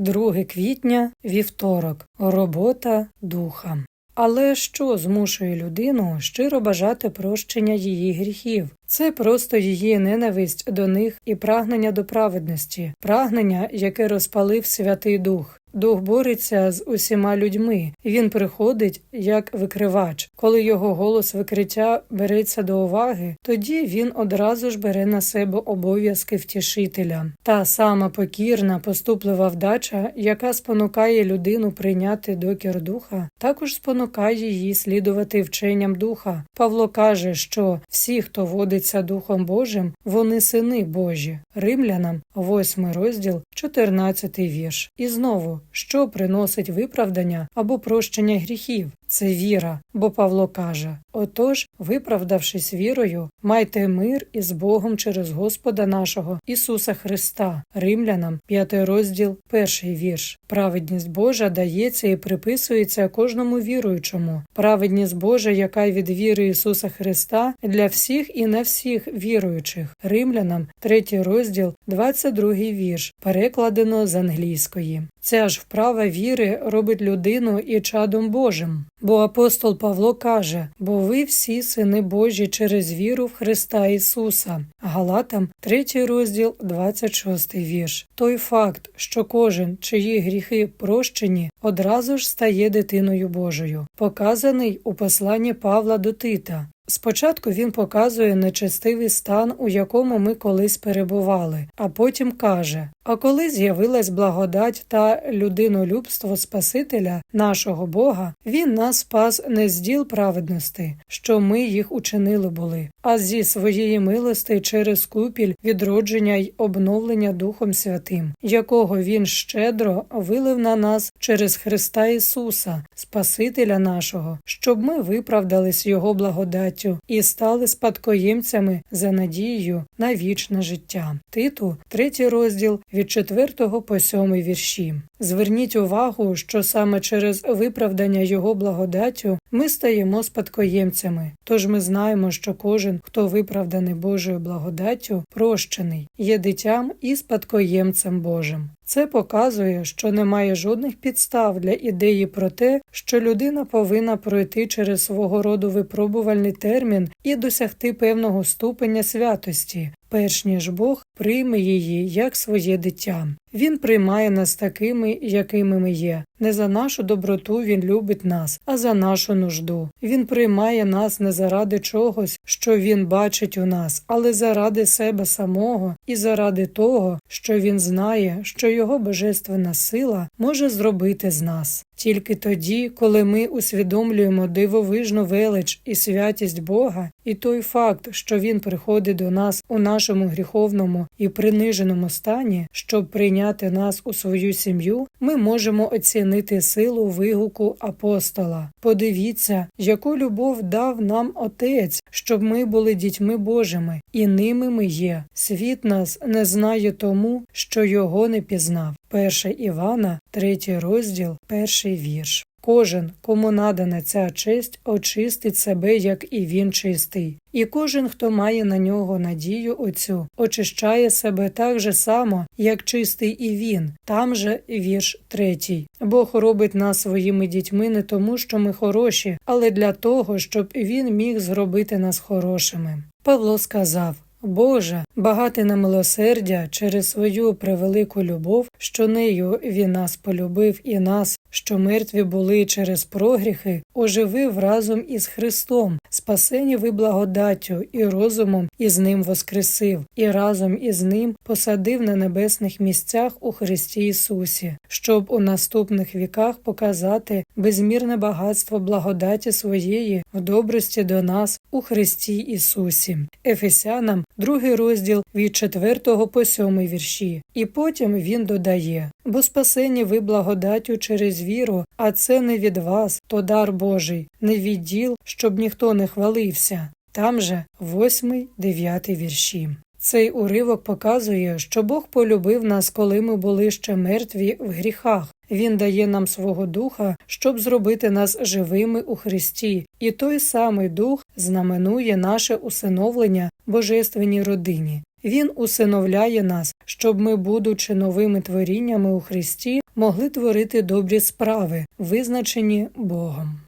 2 квітня, вівторок, робота духа. Але що змушує людину щиро бажати прощення її гріхів? Це просто її ненависть до них і прагнення до праведності, прагнення, яке розпалив Святий Дух. Дух бореться з усіма людьми. Він приходить як викривач. Коли його голос викриття береться до уваги, тоді він одразу ж бере на себе обов'язки втішителя. Та сама покірна, поступлива вдача, яка спонукає людину прийняти докір духа, також спонукає її слідувати вченням духа. Павло каже, що всі, хто водиться Духом Божим, вони сини Божі. Римлянам, 8 розділ, 14 вірш. І знову, що приносить виправдання або прощення гріхів? Це віра, бо Павло каже: Отож, виправдавшись вірою, майте мир із Богом через Господа нашого Ісуса Христа, Римлянам, 5 розділ, перший вірш. Праведність Божа дається і приписується кожному віруючому. Праведність Божа, яка від віри Ісуса Христа для всіх і на всіх віруючих. Римлянам, 3 розділ, 22 вірш, перекладено з англійської. Ця ж вправа віри робить людину і чадом Божим. Бо апостол Павло каже: бо ви всі сини Божі через віру в Христа Ісуса. Галатам, 3 розділ, 26 вірш. Той факт, що кожен, чиї гріхи прощені, одразу ж стає дитиною Божою, показаний у посланні Павла до Тита. Спочатку він показує нечестивий стан, у якому ми колись перебували, а потім каже: А коли з'явилась благодать та людинолюбство Спасителя, нашого Бога, він нас спас не з діл праведності, що ми їх учинили були, а зі своєї милости через купіль відродження й обновлення Духом Святим, якого він щедро вилив на нас через Христа Ісуса, Спасителя нашого, щоб ми виправдались Його благодаттю і стали спадкоємцями за надією на вічне життя. Титу, третій розділ від 4 по 7 вірші. Зверніть увагу, що саме через виправдання його благодаттю ми стаємо спадкоємцями. Тож ми знаємо, що кожен, хто виправданий Божою благодаттю, прощений, є дитям і спадкоємцем Божим. Це показує, що немає жодних підстав для ідеї про те, що людина повинна пройти через свого роду випробувальний термін і досягти певного ступеня святості, перш ніж Бог прийме її як своє дитя. Він приймає нас такими, якими ми є. Не за нашу доброту він любить нас, а за нашу нужду. Він приймає нас не заради чогось, що він бачить у нас, але заради себе самого і заради того, що він знає, що його божественна сила може зробити з нас. Тільки тоді, коли ми усвідомлюємо дивовижну велич і святість Бога, і той факт, що Він приходить до нас у нашому гріховному і приниженому стані, щоб прийняти нас у свою сім'ю, ми можемо оцінити силу вигуку апостола. Подивіться, яку любов дав нам Отець, щоб ми були дітьми Божими, і ними ми є. Світ нас не знає тому, що його не пізнав. 1 Івана, 3 розділ, перший вірш. Кожен, кому надана ця честь, очистить себе, як і він чистий. І кожен, хто має на нього надію оцю, очищає себе так же само, як чистий і він, там же вірш третій. Бог робить нас своїми дітьми не тому, що ми хороші, але для того, щоб він міг зробити нас хорошими. Павло сказав. Боже, багатий на милосердя через свою превелику любов, що нею він нас полюбив і нас, що мертві були через прогріхи, оживив разом із Христом, спасені ви благодаттю і розумом із ним воскресив, і разом із ним посадив на небесних місцях у Христі Ісусі, щоб у наступних віках показати безмірне багатство благодаті своєї в добрості до нас у Христі Ісусі. Ефесянам, другий розділ від 4 по 7 вірші. І потім він додає бо спасені ви благодаттю через віру, а це не від вас, то дар Божий, не від діл, щоб ніхто не хвалився. Там же восьмий, дев'ятий вірші. Цей уривок показує, що Бог полюбив нас, коли ми були ще мертві в гріхах. Він дає нам свого духа, щоб зробити нас живими у Христі, і той самий дух знаменує наше усиновлення божественній родині. Він усиновляє нас, щоб ми, будучи новими творіннями у Христі, могли творити добрі справи, визначені Богом.